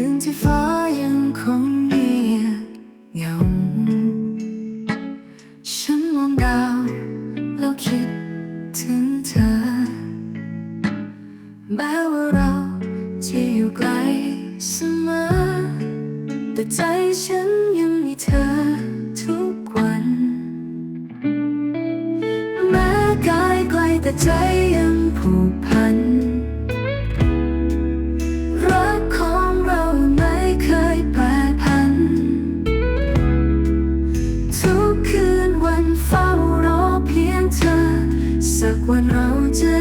ืนที่ฟ้ายังคงเงียบเหงาฉันมองดาวแล้วคิดถึงเธอ แม้ว่าเราจะอยู่ไกลเสมอ แต่ใจฉันยังมีเธอทุกวัน แม้กายไกลแต่ใจยังผูกพัน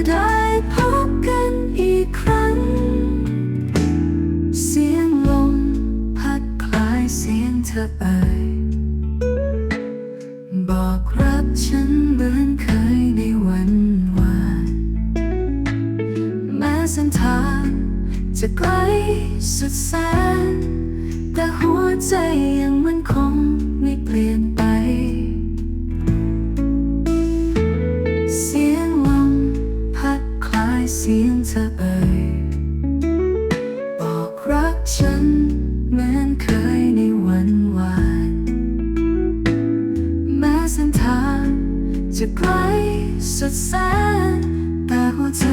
ได้พบกันอีกครั้ง เสียงลมพัดคล้ายเสียงเธอเอ่ยบอกรักฉันเหมือนเคยในวันวานแม้เส้นทางจะไกลสุดแสน แต่หัวใจยังมันคงไม่เปลี่ยน ฉันเหมือนเคยในวันวานแม้เส้นทางจะไกลสุดแสนแต่หัวใจ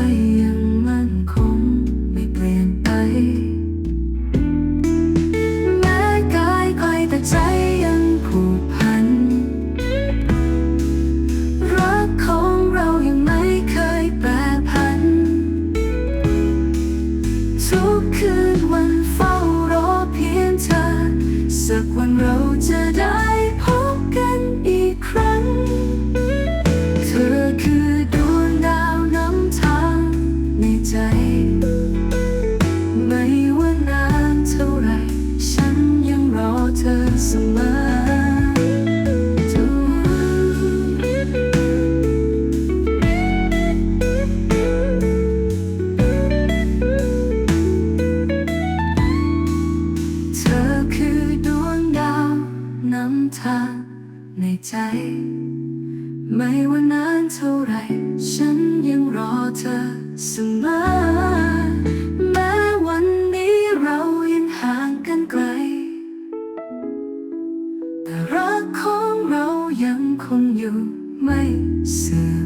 ทุกคืนวันเฝ้ารอเพียงเธอ สักวันเราจะ เธอในใจ ไม่ว่านานเท่าไร ฉันยังรอเธอเสมอ แม้วันนี้เรายังห่างกันไกล แต่รักของเรายังคงอยู่ไม่เสื่อ